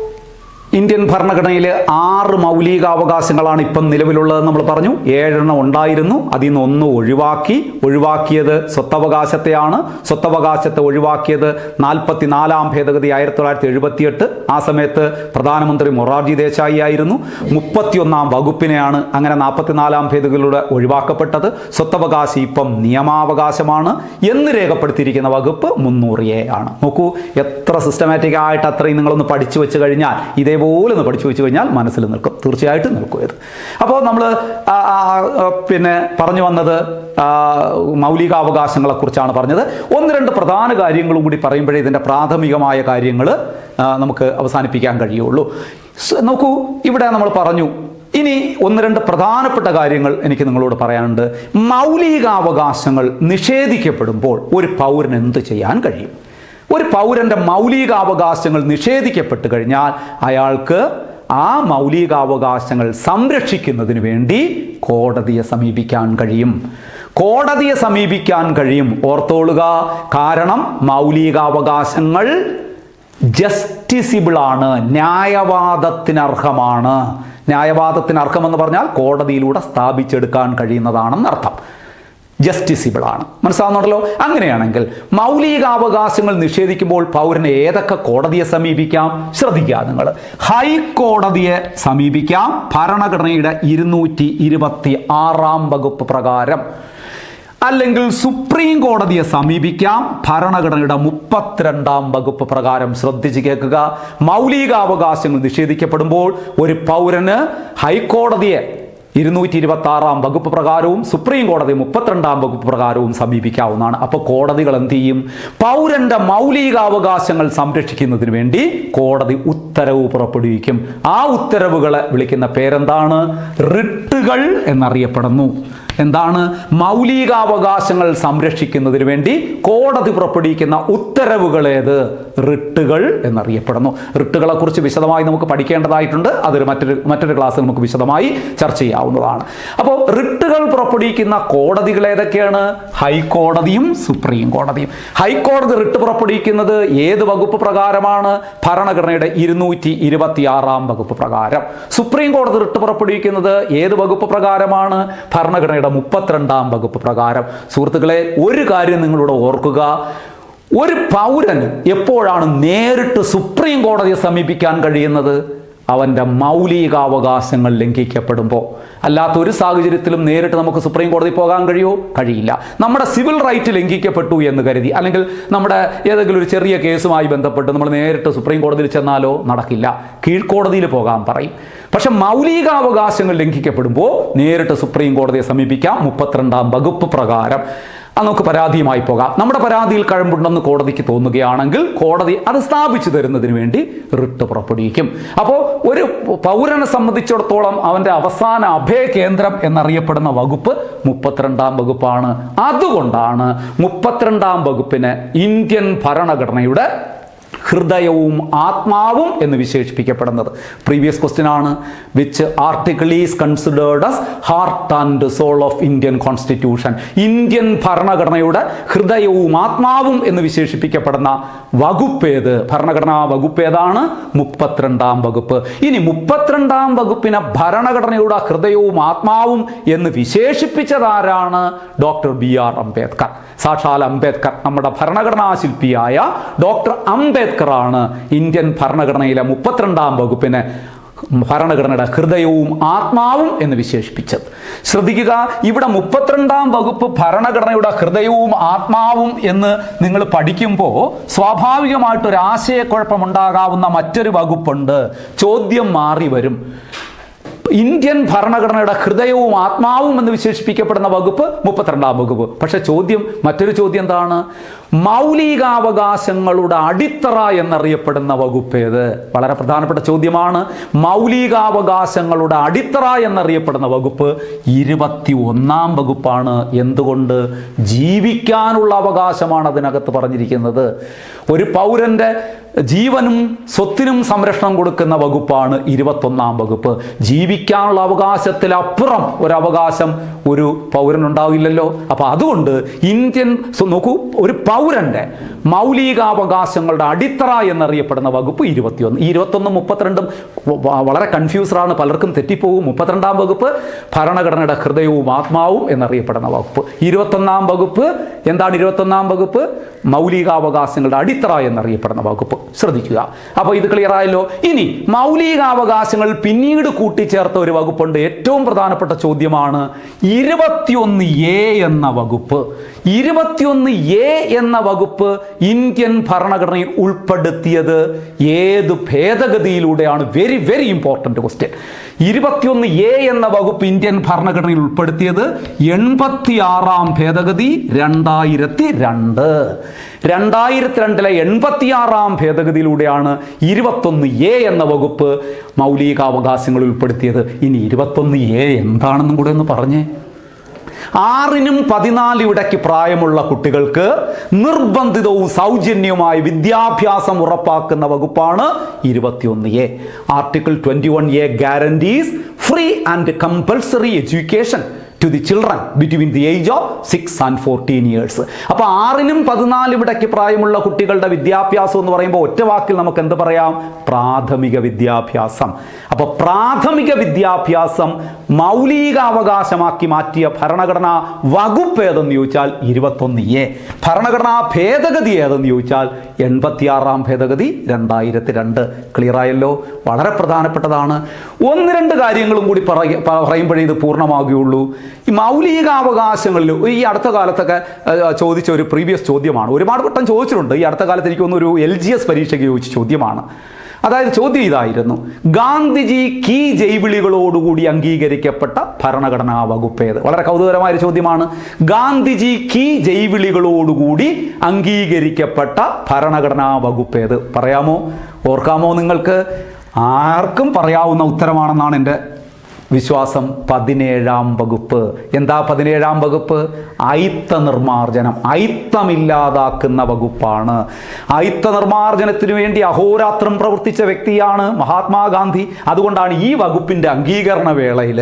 ഇന്ത്യൻ ഭരണഘടനയിൽ ആറ് മൗലികാവകാശങ്ങളാണ് ഇപ്പം നിലവിലുള്ളതെന്ന് നമ്മൾ പറഞ്ഞു. ഏഴെണ്ണം ഉണ്ടായിരുന്നു. അതിൽ നിന്ന് ഒന്ന് ഒഴിവാക്കി. ഒഴിവാക്കിയത് സ്വത്തവകാശത്തെയാണ്. സ്വത്തവകാശത്തെ ഒഴിവാക്കിയത് നാൽപ്പത്തിനാലാം ഭേദഗതി ആയിരത്തി തൊള്ളായിരത്തി എഴുപത്തിയെട്ട് ആ സമയത്ത് പ്രധാനമന്ത്രി മൊറാർജി ദേശായി ആയിരുന്നു. മുപ്പത്തിയൊന്നാം വകുപ്പിനെയാണ് അങ്ങനെ നാൽപ്പത്തിനാലാം ഭേദഗതിയിലൂടെ ഒഴിവാക്കപ്പെട്ടത്. സ്വത്തവകാശം ഇപ്പം നിയമാവകാശമാണ്. എന്ന് രേഖപ്പെടുത്തിയിരിക്കുന്ന വകുപ്പ് മുന്നൂറ് എ ആണ്. നോക്കൂ എത്ര സിസ്റ്റമാറ്റിക് ആയിട്ട് അത്രയും നിങ്ങളൊന്ന് പഠിച്ചു വെച്ച് കഴിഞ്ഞാൽ ഇതേപോലെ ഒന്ന് പഠിച്ചു വെച്ച് കഴിഞ്ഞാൽ മനസ്സിൽ നിൽക്കും. തീർച്ചയായിട്ടും നിൽക്കും ഇത്. അപ്പോൾ നമ്മൾ പിന്നെ പറഞ്ഞു വന്നത് മൗലികാവകാശങ്ങളെക്കുറിച്ചാണ് പറഞ്ഞത്. ഒന്ന് രണ്ട് പ്രധാന കാര്യങ്ങളും കൂടി പറയുമ്പോഴേ ഇതിന്റെ പ്രാഥമികമായ കാര്യങ്ങൾ നമുക്ക് അവസാനിപ്പിക്കാൻ കഴിയുള്ളൂ. നോക്കൂ ഇവിടെ നമ്മൾ പറഞ്ഞു ഇനി ഒന്ന് രണ്ട് പ്രധാനപ്പെട്ട കാര്യങ്ങൾ എനിക്ക് നിങ്ങളോട് പറയാനുണ്ട്. മൗലികാവകാശങ്ങൾ നിഷേധിക്കപ്പെടുമ്പോൾ ഒരു പൗരൻ എന്ത് ചെയ്യാൻ കഴിയും? ഒരു പൗരന്റെ മൗലികാവകാശങ്ങൾ നിഷേധിക്കപ്പെട്ട് കഴിഞ്ഞാൽ അയാൾക്ക് ആ മൗലികാവകാശങ്ങൾ സംരക്ഷിക്കുന്നതിന് വേണ്ടി കോടതിയെ സമീപിക്കാൻ കഴിയും. കോടതിയെ സമീപിക്കാൻ കഴിയും. ഓർത്തോളുക. കാരണം മൗലികാവകാശങ്ങൾ ജസ്റ്റിസിബിൾ ആണ് ന്യായവാദത്തിനർഹമാണ്. ന്യായവാദത്തിന് അർഹമെന്ന് പറഞ്ഞാൽ കോടതിയിലൂടെ സ്ഥാപിച്ചെടുക്കാൻ കഴിയുന്നതാണെന്ന് അർത്ഥം ജസ്റ്റിസിബിൾ ആണ്. മനസ്സിലാവുന്നുണ്ടല്ലോ? അങ്ങനെയാണെങ്കിൽ മൗലികാവകാശങ്ങൾ നിഷേധിക്കുമ്പോൾ പൗരനെ ഏതൊക്കെ കോടതിയെ സമീപിക്കാം? ശ്രദ്ധിക്കുക നിങ്ങൾ. ഹൈക്കോടതിയെ സമീപിക്കാം. ഭരണഘടനയുടെ ഇരുന്നൂറ്റി ഇരുപത്തി ആറാം വകുപ്പ് പ്രകാരം. അല്ലെങ്കിൽ സുപ്രീം കോടതിയെ സമീപിക്കാം. ഭരണഘടനയുടെ മുപ്പത്തിരണ്ടാം വകുപ്പ് പ്രകാരം ശ്രദ്ധിച്ച് കേൾക്കുക. മൗലികാവകാശങ്ങൾ നിഷേധിക്കപ്പെടുമ്പോൾ ഒരു പൗരന് ഹൈക്കോടതിയെ ഇരുന്നൂറ്റി ഇരുപത്തി ആറാം വകുപ്പ് പ്രകാരവും സുപ്രീം കോടതി മുപ്പത്തിരണ്ടാം വകുപ്പ് പ്രകാരവും സമീപിക്കാവുന്നതാണ്. അപ്പോൾ കോടതികൾ എന്ത് ചെയ്യും? പൗരന്റെ മൗലികാവകാശങ്ങൾ സംരക്ഷിക്കുന്നതിന് വേണ്ടി കോടതി ഉത്തരവ് പുറപ്പെടുവിക്കും. ആ ഉത്തരവുകളെ വിളിക്കുന്ന പേരെന്താണ്? റിട്ടുകൾ എന്നറിയപ്പെടുന്നു. എന്താണ് മൗലികാവകാശങ്ങൾ സംരക്ഷിക്കുന്നതിന് വേണ്ടി കോടതി പുറപ്പെടുവിക്കുന്ന ഉത്തരവുകളേത് റിട്ടുകൾ എന്നറിയപ്പെടുന്നു. റിട്ടുകളെ കുറിച്ച് വിശദമായി നമുക്ക് പഠിക്കേണ്ടതായിട്ടുണ്ട്. അതൊരു മറ്റൊരു മറ്റൊരു ക്ലാസ് നമുക്ക് വിശദമായി ചർച്ച ചെയ്യാവുന്നതാണ്. അപ്പോൾ റിട്ടുകൾ പുറപ്പെടുവിക്കുന്ന കോടതികൾ ഏതൊക്കെയാണ്? ഹൈക്കോടതിയും സുപ്രീം കോടതിയും. ഹൈക്കോടതി റിട്ട് പുറപ്പെടുവിക്കുന്നത് ഏത് വകുപ്പ് പ്രകാരമാണ്? ഭരണഘടനയുടെ ഇരുന്നൂറ്റി ഇരുപത്തി ആറാം വകുപ്പ് പ്രകാരം. സുപ്രീം കോടതി റിട്ട് പുറപ്പെടുവിക്കുന്നത് ഏത് വകുപ്പ് പ്രകാരമാണ്? ഭരണഘടനയുടെ മുപ്പത്തിരണ്ടാം വകുപ്പ് പ്രകാരം. സുഹൃത്തുക്കളെ ഒരു കാര്യം നിങ്ങളോട് ഓർക്കുക. ഒരു പൗരൻ എപ്പോഴാണ് നേരിട്ട് സുപ്രീം കോടതിയെ സമീപിക്കാൻ കഴിയുന്നത്? അവന്റെ മൗലികാവകാശങ്ങൾ ലംഘിക്കപ്പെടുമ്പോൾ. അല്ലാത്ത ഒരു സാഹചര്യത്തിലും നേരിട്ട് നമുക്ക് സുപ്രീം കോടതി പോകാൻ കഴിയുമോ കഴിയില്ല. നമ്മുടെ സിവിൽ റൈറ്റ് ലംഘിക്കപ്പെട്ടു എന്ന് കരുതി. അല്ലെങ്കിൽ നമ്മുടെ ഏതെങ്കിലും ഒരു ചെറിയ കേസുമായി ബന്ധപ്പെട്ട് നമ്മൾ നേരിട്ട് സുപ്രീം കോടതിയിൽ ചെന്നാലോ? നടക്കില്ല. കീഴ്ക്കോടതിയിൽ പോകാൻ പറയും. പക്ഷെ മൗലികാവകാശങ്ങൾ ലംഘിക്കപ്പെടുമ്പോൾ നേരിട്ട് സുപ്രീം കോടതിയെ സമീപിക്കാം. മുപ്പത്തിരണ്ടാം വകുപ്പ് പ്രകാരം. നമുക്ക് പരാതിയുമായി പോകാം. നമ്മുടെ പരാതിയിൽ കഴമ്പുണ്ടെന്ന് കോടതിക്ക് തോന്നുകയാണെങ്കിൽ കോടതി അത് സ്ഥാപിച്ചു തരുന്നതിന് വേണ്ടി റിട്ട് പുറപ്പെടുവിക്കും. അപ്പോൾ ഒരു പൗരനെ സംബന്ധിച്ചിടത്തോളം അവന്റെ അവസാന അഭയ കേന്ദ്രം എന്നറിയപ്പെടുന്ന വകുപ്പ് മുപ്പത്തിരണ്ടാം വകുപ്പാണ്. അതുകൊണ്ടാണ് മുപ്പത്തിരണ്ടാം വകുപ്പിന് ഇന്ത്യൻ ഭരണഘടനയുടെ ഹൃദയവും ആത്മാവും എന്ന് വിശേഷിപ്പിക്കപ്പെടുന്നത്. പ്രീവിയസ് ക്വസ്റ്റ്യൻ ആണ്. Which article is considered as heart and soul of Indian constitution Indian ഭരണഘടനയുടെ ഹൃദയവും ആത്മാവും എന്ന് വിശേഷിപ്പിക്കപ്പെടുന്ന വകുപ്പേത് ഭരണഘടനാ വകുപ്പേതാണ് മുപ്പത്തിരണ്ടാം വകുപ്പ്. ഇനി മുപ്പത്തിരണ്ടാം വകുപ്പിനെ ഭരണഘടനയുടെ ഹൃദയവും ആത്മാവും എന്ന് വിശേഷിപ്പിച്ചതാരാണ്? Doctor B R Ambedkar. സാക്ഷാൽ അംബേദ്കർ നമ്മുടെ ഭരണഘടനാ ശില്പിയായ ഡോക്ടർ അംബേദ്കർ ആണ് ഇന്ത്യൻ ഭരണഘടനയിലെ മുപ്പത്തിരണ്ടാം വകുപ്പിനെ ഭരണഘടനയുടെ ഹൃദയവും ആത്മാവും എന്ന് വിശേഷിപ്പിച്ചത്. ശ്രദ്ധിക്കുക ഇവിടെ മുപ്പത്തിരണ്ടാം വകുപ്പ് ഭരണഘടനയുടെ ഹൃദയവും ആത്മാവും എന്ന് നിങ്ങൾ പഠിക്കുമ്പോൾ സ്വാഭാവികമായിട്ട് സ്വാഭാവികമായിട്ടൊരു ആശയക്കുഴപ്പമുണ്ടാകാവുന്ന മറ്റൊരു വകുപ്പുണ്ട്. ചോദ്യം മാറി വരും. ഇന്ത്യൻ ഭരണഘടനയുടെ ഹൃദയവും ആത്മാവും എന്ന് വിശേഷിപ്പിക്കപ്പെടുന്ന വകുപ്പ് മുപ്പത്തിരണ്ടാം വകുപ്പ്. പക്ഷെ ചോദ്യം മറ്റൊരു ചോദ്യം എന്താണ്? മൗലികാവകാശങ്ങളുടെ അടിത്തറ എന്നറിയപ്പെടുന്ന വകുപ്പ് ഏത്? വളരെ പ്രധാനപ്പെട്ട ചോദ്യമാണ്. മൗലികാവകാശങ്ങളുടെ അടിത്തറ എന്നറിയപ്പെടുന്ന വകുപ്പ് ഇരുപത്തി ഒന്നാം വകുപ്പാണ്. എന്തുകൊണ്ട്? ജീവിക്കാനുള്ള അവകാശമാണ് അതിനകത്ത് പറഞ്ഞിരിക്കുന്നത്. ഒരു പൗരന്റെ ജീവനും സ്വത്തിനും സംരക്ഷണം കൊടുക്കുന്ന വകുപ്പാണ് ഇരുപത്തൊന്നാം വകുപ്പ്. ജീവിക്കാനുള്ള അവകാശത്തിലപ്പുറം ഒരു അവകാശം ഒരു പൗരനുണ്ടാവില്ലല്ലോ. അപ്പോൾ അതുകൊണ്ട് ഇന്ത്യൻ നോക്കൂ ഒരു പൗരന്റെ മൗലികാവകാശങ്ങളുടെ അടിത്തറ എന്നറിയപ്പെടുന്ന വകുപ്പ് ഇരുപത്തിയൊന്ന്. ഇരുപത്തൊന്ന് മുപ്പത്തിരണ്ടും വളരെ കൺഫ്യൂസറാണ് പലർക്കും തെറ്റിപ്പോകും മുപ്പത്തിരണ്ടാം വകുപ്പ് ഭരണഘടനയുടെ ഹൃദയവും ആത്മാവും എന്നറിയപ്പെടുന്ന വകുപ്പ്. ഇരുപത്തൊന്നാം വകുപ്പ് എന്താണ് ഇരുപത്തൊന്നാം വകുപ്പ്? മൗലികാവകാശങ്ങളുടെ അടിത്തറ എന്നറിയപ്പെടുന്ന വകുപ്പ്. ശ്രദ്ധിക്കുക. അപ്പോൾ ഇത് ക്ലിയർ ആയല്ലോ? ഇനി മൗലികാവകാശങ്ങൾ പിന്നീട് കൂട്ടിച്ചേർത്ത ഒരു വകുപ്പുണ്ട്. ഏറ്റവും പ്രധാനപ്പെട്ട ചോദ്യമാണ് ഇരുപത്തിയൊന്ന് എ എന്ന വകുപ്പ്. ഇരുപത്തിയൊന്ന് എ എന്ന വകുപ്പ് ഇന്ത്യൻ ഭരണഘടനയിൽ ഉൾപ്പെടുത്തിയത് ഏത് ഭേദഗതിയിലൂടെയാണ്? വെരി വെരി ഇമ്പോർട്ടന്റ് ക്വസ്റ്റ്യൻ ഇരുപത്തിയൊന്ന് എ എന്ന വകുപ്പ് ഇന്ത്യൻ ഭരണഘടനയിൽ ഉൾപ്പെടുത്തിയത് എൺപത്തി ആറാം ഭേദഗതി രണ്ടായിരത്തി രണ്ട് രണ്ടായിരത്തി രണ്ടിലെ എൺപത്തിയാറാം ഭേദഗതിയിലൂടെയാണ് ഇരുപത്തൊന്ന് എ എന്ന വകുപ്പ് മൗലികാവകാശങ്ങൾ ഉൾപ്പെടുത്തിയത്. ഇനി ഇരുപത്തൊന്ന് എ എന്താണെന്നും കൂടെ ഒന്ന് പറഞ്ഞേ. ആറിനും പതിനാല് ഇടയ്ക്ക് പ്രായമുള്ള കുട്ടികൾക്ക് നിർബന്ധിതവും സൗജന്യവുമായ വിദ്യാഭ്യാസം ഉറപ്പാക്കുന്ന വകുപ്പാണ് ഇരുപത്തിയൊന്ന് A. Article twenty one A guarantees free and compulsory education to the children between the age of six and fourteen years അപ്പോൾ ആറിനും പതിനാലും ഇടയ്ക്ക് പ്രായമുള്ള കുട്ടികളുടെ വിദ്യാഭ്യാസം എന്ന് പറയുമ്പോൾ ഒറ്റ വാക്കിൽ നമുക്ക് എന്ത് പറയാം? പ്രാഥമിക വിദ്യാഭ്യാസം. അപ്പോൾ പ്രാഥമിക വിദ്യാഭ്യാസം മൗലിക അവകാശമാക്കി മാറ്റിയ ഭരണഘടനാ വകുപ്പ് ഏതെന്ന് ചോദിച്ചാൽ ഇരുപത്തൊന്ന് എ. ഭരണഘടനാ ഭേദഗതി ഏതെന്ന് ചോദിച്ചാൽ എൺപത്തിയാറാം ഭേദഗതി രണ്ടായിരത്തി രണ്ട് ക്ലിയർ ആയല്ലോ? വളരെ പ്രധാനപ്പെട്ടതാണ്. ഒന്ന് രണ്ട് കാര്യങ്ങളും കൂടി പറയ- പറയുമ്പോഴേ ഇത് പൂർണമാകുകയുള്ളൂ. ഈ മൗലികാവകാശങ്ങളിൽ ഈ അടുത്ത കാലത്തൊക്കെ ചോദിച്ച ഒരു പ്രീവിയസ് ചോദ്യമാണ്. ഒരുപാട് വട്ടം ചോദിച്ചിട്ടുണ്ട്. ഈ അടുത്ത കാലത്ത് എനിക്ക് ഒരു എൽ ജി എസ് പരീക്ഷയ്ക്ക് ചോദിച്ച ചോദ്യമാണ്. അതായത് ചോദ്യം ഇതായിരുന്നു. ഗാന്ധിജി കീ ജൈവിളികളോടുകൂടി അംഗീകരിക്കപ്പെട്ട ഭരണഘടനാ വകുപ്പേത് വളരെ കൗതുകരമായ ഒരു ചോദ്യമാണ്. ഗാന്ധിജി കീ ജൈവിളികളോടുകൂടി അംഗീകരിക്കപ്പെട്ട ഭരണഘടനാ വകുപ്പേത് പറയാമോ? ഓർക്കാമോ നിങ്ങൾക്ക്? ആർക്കും പറയാവുന്ന ഉത്തരമാണെന്നാണ് എന്റെ വിശ്വാസം പതിനേഴാം വകുപ്പ്. എന്താ പതിനേഴാം വകുപ്പ്? അയിത്ത നിർമാർജനം അയിത്തമില്ലാതാക്കുന്ന വകുപ്പാണ്. അയിത്ത നിർമാർജനത്തിനു വേണ്ടി അഹോരാത്രം പ്രവർത്തിച്ച വ്യക്തിയാണ് മഹാത്മാഗാന്ധി. അതുകൊണ്ടാണ് ഈ വകുപ്പിന്റെ അംഗീകരണ വേളയിൽ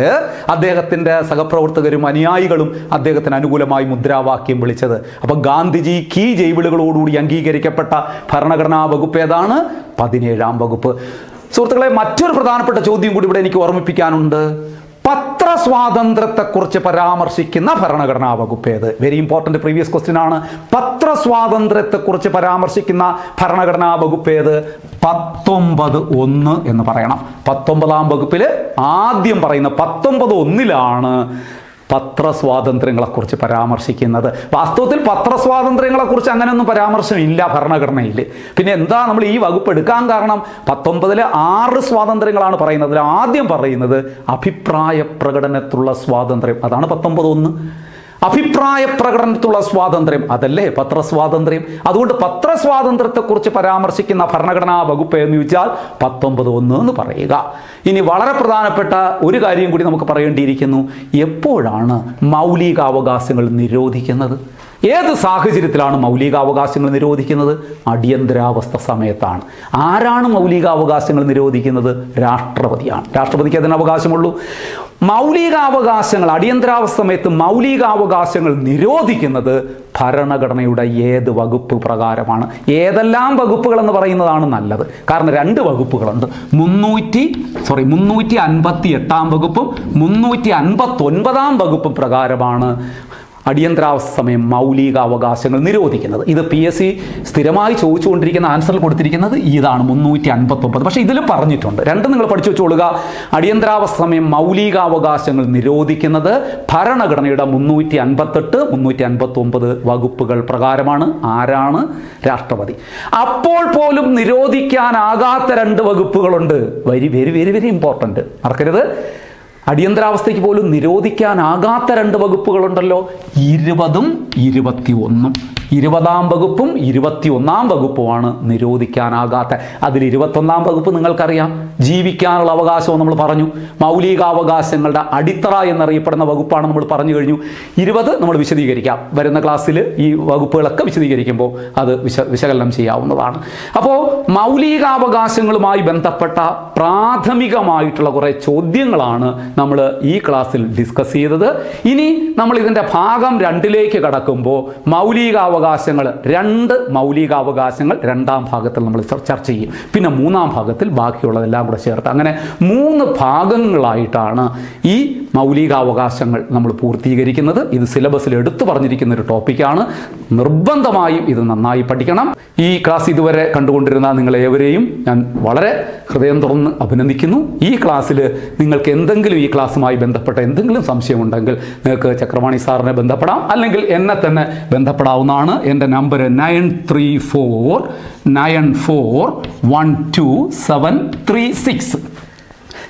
അദ്ദേഹത്തിന്റെ സഹപ്രവർത്തകരും അനുയായികളും അദ്ദേഹത്തിന് അനുകൂലമായി മുദ്രാവാക്യം വിളിച്ചത്. അപ്പോൾ ഗാന്ധിജി കീ ജൈവിളുകളോടുകൂടി അംഗീകരിക്കപ്പെട്ട ഭരണഘടനാ വകുപ്പ് ഏതാണ്? പതിനേഴാം വകുപ്പ്. സുഹൃത്തുക്കളെ മറ്റൊരു പ്രധാനപ്പെട്ട ചോദ്യം കൂടി ഇവിടെ എനിക്ക് ഓർമ്മിപ്പിക്കാനുണ്ട്. പത്രസ്വാതന്ത്ര്യത്തെക്കുറിച്ച് പരാമർശിക്കുന്ന ഭരണഘടനാ വകുപ്പ് ഏത്? വെരി ഇമ്പോർട്ടന്റ് പ്രീവിയസ് ക്വസ്റ്റ്യൻ ആണ്. പത്രസ്വാതന്ത്ര്യത്തെക്കുറിച്ച് പരാമർശിക്കുന്ന ഭരണഘടനാ വകുപ്പ് ഏത്? പത്തൊമ്പത് ഒന്ന് എന്ന് പറയണം. പത്തൊമ്പതാം വകുപ്പിൽ ആദ്യം പറയുന്ന പത്തൊമ്പത് ഒന്നിലാണ് പത്രസ്വാതന്ത്ര്യങ്ങളെക്കുറിച്ച് പരാമർശിക്കുന്നത്. വാസ്തവത്തിൽ പത്രസ്വാതന്ത്ര്യങ്ങളെക്കുറിച്ച് അങ്ങനെയൊന്നും പരാമർശമില്ല ഭരണഘടനയിൽ. പിന്നെ എന്താ നമ്മൾ ഈ വകുപ്പ് എടുക്കാൻ കാരണം? പത്തൊമ്പതിൽ ആറ് സ്വാതന്ത്ര്യങ്ങളാണ് പറയുന്നത്. ആദ്യം പറയുന്നത് അഭിപ്രായ പ്രകടനത്തിലുള്ള സ്വാതന്ത്ര്യം. അതാണ് പത്തൊമ്പത് ഒന്ന്. അഭിപ്രായ പ്രകടനത്തിലുള്ള സ്വാതന്ത്ര്യം. അതല്ലേ? പത്രസ്വാതന്ത്ര്യം. അതുകൊണ്ട് പത്രസ്വാതന്ത്ര്യത്തെക്കുറിച്ച് പരാമർശിക്കുന്ന ഭരണഘടനാ വകുപ്പ് എന്ന് ചോദിച്ചാൽ പത്തൊമ്പത് ഒന്ന് എന്ന് പറയുക. ഇനി വളരെ പ്രധാനപ്പെട്ട ഒരു കാര്യം കൂടി നമുക്ക് പറയേണ്ടിയിരിക്കുന്നു. എപ്പോഴാണ് മൗലികാവകാശങ്ങൾ നിരോധിക്കുന്നത്? ഏത് സാഹചര്യത്തിലാണ് മൗലികാവകാശങ്ങൾ നിരോധിക്കുന്നത്? അടിയന്തരാവസ്ഥ സമയത്താണ്. ആരാണ് മൗലികാവകാശങ്ങൾ നിരോധിക്കുന്നത്? രാഷ്ട്രപതിയാണ്. രാഷ്ട്രപതിക്ക് അതിന് അവകാശമുള്ളൂ. മൗലികാവകാശങ്ങൾ അടിയന്തരാവസ്ഥ സമയത്ത് മൗലികാവകാശങ്ങൾ നിരോധിക്കുന്നത് ഭരണഘടനയുടെ ഏത് വകുപ്പ് പ്രകാരമാണ്. ഏതെല്ലാം വകുപ്പുകൾ എന്ന് പറയുന്നതാണ് നല്ലത്. കാരണം രണ്ട് വകുപ്പുകളുണ്ട്. മുന്നൂറ്റി സോറി മുന്നൂറ്റി അൻപത്തി എട്ടാം വകുപ്പും മുന്നൂറ്റി അൻപത്തി ഒൻപതാം വകുപ്പും പ്രകാരമാണ് അടിയന്തരാവസ്ഥ സമയം മൗലിക അവകാശങ്ങൾ നിരോധിക്കുന്നത്. ഇത് പി എസ് സി സ്ഥിരമായി ചോദിച്ചുകൊണ്ടിരിക്കുന്ന ആൻസറിൽ കൊടുത്തിരിക്കുന്നത് ഇതാണ് മുന്നൂറ്റി അൻപത്തൊമ്പത് പക്ഷേ ഇതിൽ പറഞ്ഞിട്ടുണ്ട്. രണ്ടും നിങ്ങൾ പഠിച്ചു വെച്ചോളുക. അടിയന്തരാവസ്ഥ സമയം മൗലികാവകാശങ്ങൾ നിരോധിക്കുന്നത് ഭരണഘടനയുടെ മുന്നൂറ്റി അൻപത്തെട്ട് മുന്നൂറ്റി അൻപത്തി ഒമ്പത് വകുപ്പുകൾ പ്രകാരമാണ്. ആരാണ്? രാഷ്ട്രപതി. അപ്പോൾ പോലും നിരോധിക്കാനാകാത്ത രണ്ട് വകുപ്പുകളുണ്ട്. Very very very very important മറക്കരുത്. അടിയന്തരാവസ്ഥയ്ക്ക് പോലും നിരോധിക്കാനാകാത്ത രണ്ട് വകുപ്പുകളുണ്ടല്ലോ. ഇരുപതും ഇരുപത്തി ഒന്നും ഇരുപതാം വകുപ്പും ഇരുപത്തി ഒന്നാം വകുപ്പുമാണ് നിരോധിക്കാനാകാത്ത. അതിൽ ഇരുപത്തൊന്നാം വകുപ്പ് നിങ്ങൾക്കറിയാം. ജീവിക്കാനുള്ള അവകാശവും നമ്മൾ പറഞ്ഞു. മൗലികാവകാശങ്ങളുടെ അടിത്തറ എന്നറിയപ്പെടുന്ന വകുപ്പാണ് നമ്മൾ പറഞ്ഞു കഴിഞ്ഞു. ഇരുപത് നമ്മൾ വിശദീകരിക്കാം. വരുന്ന ക്ലാസ്സിൽ ഈ വകുപ്പുകളൊക്കെ വിശദീകരിക്കുമ്പോൾ അത് വിശ വിശകലനം ചെയ്യാവുന്നതാണ്. അപ്പോൾ മൗലികാവകാശങ്ങളുമായി ബന്ധപ്പെട്ട പ്രാഥമികമായിട്ടുള്ള കുറേ ചോദ്യങ്ങളാണ് നമ്മൾ ഈ ക്ലാസ്സിൽ ഡിസ്കസ് ചെയ്തത്. ഇനി നമ്മൾ ഇതിന്റെ ഭാഗം രണ്ടിലേക്ക് കടക്കുമ്പോൾ മൗലികാവകാശങ്ങൾ രണ്ട് മൗലികാവകാശങ്ങൾ രണ്ടാം ഭാഗത്തിൽ നമ്മൾ ചർച്ച ചെയ്യും. പിന്നെ മൂന്നാം ഭാഗത്തിൽ ബാക്കിയുള്ളതെല്ലാം കൂടെ ചേർത്ത്. അങ്ങനെ മൂന്ന് ഭാഗങ്ങളായിട്ടാണ് ഈ മൗലികാവകാശങ്ങൾ നമ്മൾ പൂർത്തീകരിക്കുന്നത്. ഇത് സിലബസിൽ എടുത്തു പറഞ്ഞിരിക്കുന്ന ഒരു ടോപ്പിക്കാണ്. നിർബന്ധമായും ഇത് നന്നായി പഠിക്കണം. ഈ ക്ലാസ് ഇതുവരെ കണ്ടുകൊണ്ടിരുന്ന നിങ്ങളേവരെയും ഞാൻ വളരെ ഹൃദയം തുറന്ന് അഭിനന്ദിക്കുന്നു. ഈ ക്ലാസ്സിൽ നിങ്ങൾക്ക് എന്തെങ്കിലും ഈ ക്ലാസ്സുമായി ബന്ധപ്പെട്ട എന്തെങ്കിലും സംശയമുണ്ടെങ്കിൽ നിങ്ങൾക്ക് ചക്രവാണി സാറിനെ ബന്ധപ്പെടാം. അല്ലെങ്കിൽ എന്നെ തന്നെ ബന്ധപ്പെടാവുന്നതാണ്. എന്റെ number nine three four nine four one two seven three six.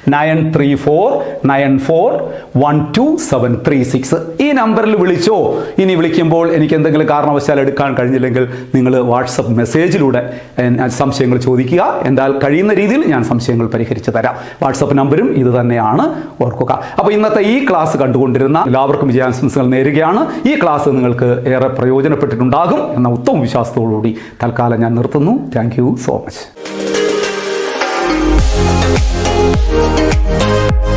Nine three four nine four one two seven three six. ഈ നമ്പറിൽ വിളിച്ചോ. ഇനി വിളിക്കുമ്പോൾ എനിക്ക് എന്തെങ്കിലും കാരണവശാൽ എടുക്കാൻ കഴിഞ്ഞില്ലെങ്കിൽ നിങ്ങൾ വാട്സപ്പ് മെസ്സേജിലൂടെ സംശയങ്ങൾ ചോദിക്കുക. എന്താൽ കഴിയുന്ന രീതിയിൽ ഞാൻ സംശയങ്ങൾ പരിഹരിച്ചു തരാം. വാട്സപ്പ് നമ്പരും ഇത് തന്നെയാണ്. ഓർക്കുക. അപ്പോൾ ഇന്നത്തെ ഈ ക്ലാസ് കണ്ടുകൊണ്ടിരുന്ന എല്ലാവർക്കും വിജയാശംസകൾ നേരുകയാണ്. ഈ ക്ലാസ് നിങ്ങൾക്ക് ഏറെ പ്രയോജനപ്പെട്ടിട്ടുണ്ടാകും എന്ന ഉത്തമ വിശ്വാസത്തോടുകൂടി തൽക്കാലം ഞാൻ നിർത്തുന്നു. Thank so much Thank you.